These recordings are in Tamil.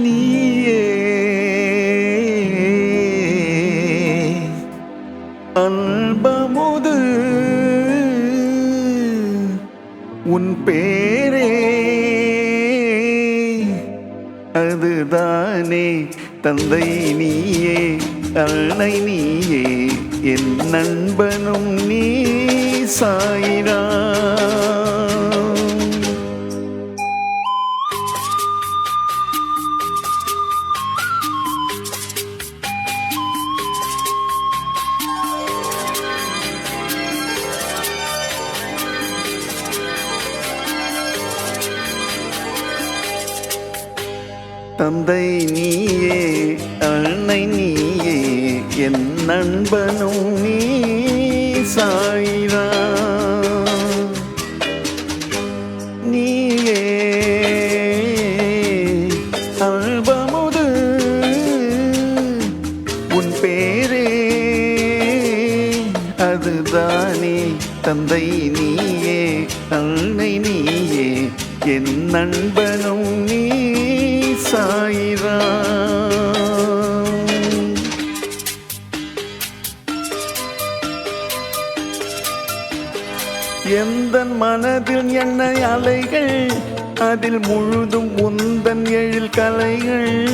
நீயே. அன்பமுது உன் பேரே. அதுதானே தந்தை நீயே அன்னை நீயே என் நண்பனும் நீ சாயிரா. தந்தை நீயே அன்னை நீயே என் நண்பனும் நீ சாயிரா. நீயே அல்பமுது உன் பேரே அதுதானே. தந்தை நீயே அன்னை நீயே என் நண்பனும் நீ சாயிரா எந்த மனதில் என்னை அலைகள் அதில் முழுதும் உந்தன் எழில் கலைகள்.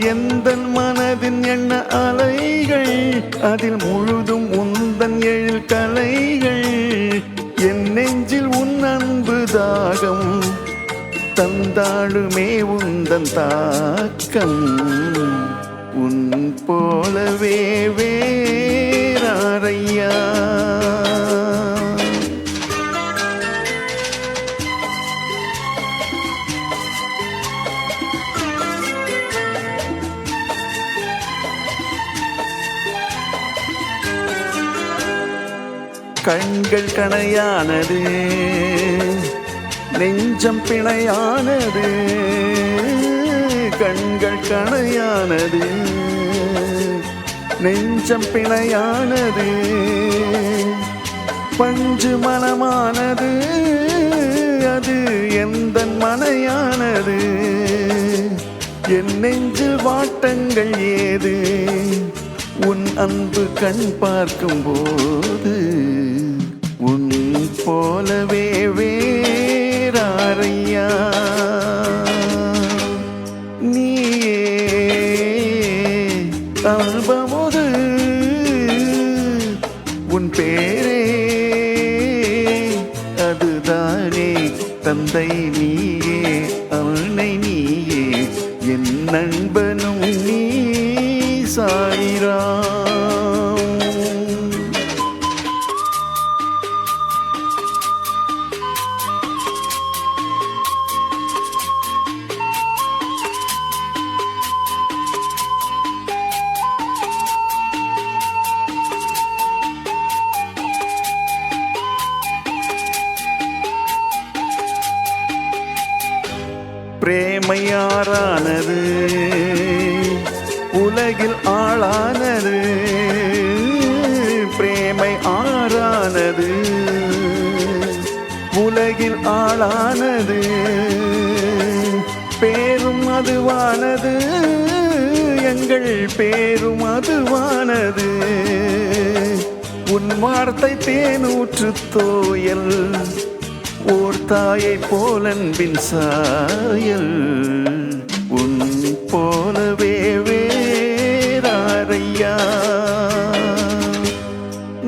எந்த மனதின் எண்ண அலைகள் அதில் முழுதும் உந்தன் எழில் கலைகள். என் நெஞ்சில் உன் அன்பு தாகம் தந்தாளுமே உந்தன் தாக்கம். உன் போலவே வேறாரையா? கண்கள் கணையானது. நெஞ்சம் பிணையானது கண்கள் கணையானது. நெஞ்சம் பிணையானது பஞ்சு மனமானது அது எந்த மனையானது. என் நெஞ்சு வாட்டங்கள் ஏது உன் அன்பு கண் பார்க்கும் போது உன் போலவே வே செய்கிறாரையா நீயே அல்பமுது உன் பேரே அதுதானே தந்தை நீயே அன்னை நீயே என் நண்பனும் நீ சாயிரா. பிரேமையாரானது உலகில் ஆளானது. பிரேமை ஆறானது உலகில் ஆளானது. பேரும் அதுவானது. எங்கள் பேரும் அதுவானது. உன் வார்த்தை தேனூற்று தோயல். ஓர் தாயை போலன்பின் சாயல் உன் போலவே வேறாரையா?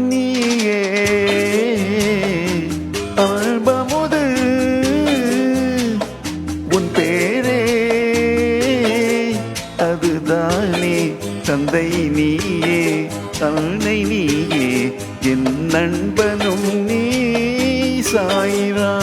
நீயே அல்பமுது உன் பேரே அதுதானே தந்தை நீயே தன்னை நீயே என் நண்பனும் நீ சாயிரா